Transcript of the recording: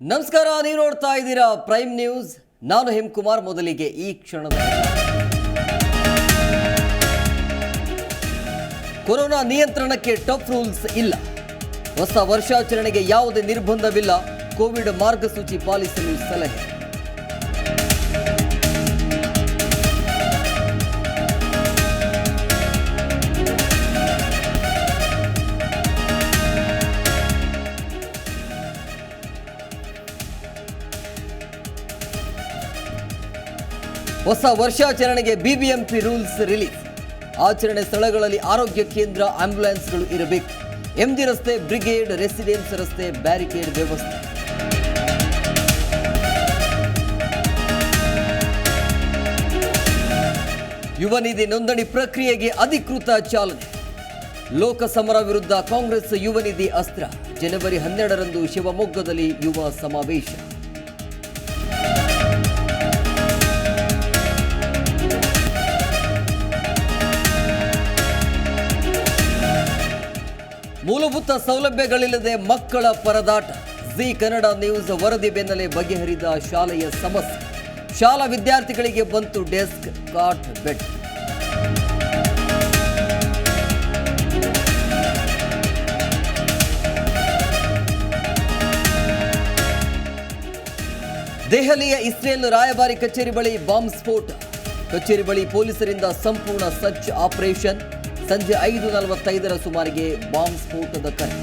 ನಮಸ್ಕಾರ, ನೀವು ನೋಡ್ತಾ ಇದ್ದೀರಾ ಪ್ರೈಮ್ ನ್ಯೂಸ್. ನಾನು ಹೇಮಕುಮಾರ್, ಮೊದಲಿಗೆ ಈ ಕ್ಷಣದ ಕೊರೋನಾ ನಿಯಂತ್ರಣಕ್ಕೆ ಟಫ್ ರೂಲ್ಸ್ ಇಲ್ಲ. ಹೊಸ ವರ್ಷಾಚರಣೆಗೆ ಯಾವುದೇ ನಿರ್ಬಂಧವಿಲ್ಲ. ಕೋವಿಡ್ ಮಾರ್ಗಸೂಚಿ ಪಾಲಿಸಲು ಸಲಹೆ. ಹೊಸ ವರ್ಷಾಚರಣೆಗೆ ಬಿಬಿಎಂಪಿ ರೂಲ್ಸ್ ರಿಲೀಸ್ ಆಚರಣೆ ಸ್ಥಳಗಳಲ್ಲಿ ಆರೋಗ್ಯ ಕೇಂದ್ರ ಆಂಬ್ಯುಲೆನ್ಸ್ಗಳು ಇರಬೇಕು. ಎಂಜಿ ರಸ್ತೆ ಬ್ರಿಗೇಡ್ ರೆಸಿಡೆನ್ಸ್ ರಸ್ತೆ ಬ್ಯಾರಿಕೇಡ್ ವ್ಯವಸ್ಥೆ. ಯುವ ನಿಧಿ ನೋಂದಣಿ ಪ್ರಕ್ರಿಯೆಗೆ ಅಧಿಕೃತ ಚಾಲನೆ. ಲೋಕಸಮರ ವಿರುದ್ಧ ಕಾಂಗ್ರೆಸ್ ಯುವ ನಿಧಿ ಅಸ್ತ್ರ. ಜನವರಿ ಹನ್ನೆರಡರಂದು ಶಿವಮೊಗ್ಗದಲ್ಲಿ ಯುವ ಸಮಾವೇಶ. ಮೂಲಭೂತ ಸೌಲಭ್ಯಗಳಿಲ್ಲದೆ ಮಕ್ಕಳ ಪರದಾಟ. ಜಿ ಕನ್ನಡ ನ್ಯೂಸ್ ವರದಿ ಬೆನ್ನಲೆ ಬಗೆಹರಿದ ಶಾಲೆಯ ಸಮಸ್ಯೆ. ಶಾಲಾ ವಿದ್ಯಾರ್ಥಿಗಳಿಗೆ ಬಂತು ಡೆಸ್ಕ್ ಕಾಟ್ ಬೆಡ್. ದೆಹಲಿಯ ಇಸ್ರೇಲ್ ರಾಯಭಾರಿ ಕಚೇರಿ ಬಳಿ ಬಾಂಬ್ ಸ್ಫೋಟ. ಕಚೇರಿ ಬಳಿ ಪೊಲೀಸರಿಂದ ಸಂಪೂರ್ಣ ಸರ್ಚ್ ಆಪರೇಷನ್. ಸಂಜೆ ಐದು ನಲವತ್ತೈದರ ಸುಮಾರಿಗೆ ಬಾಂಬ್ ಸ್ಫೋಟದ ಕರೆ.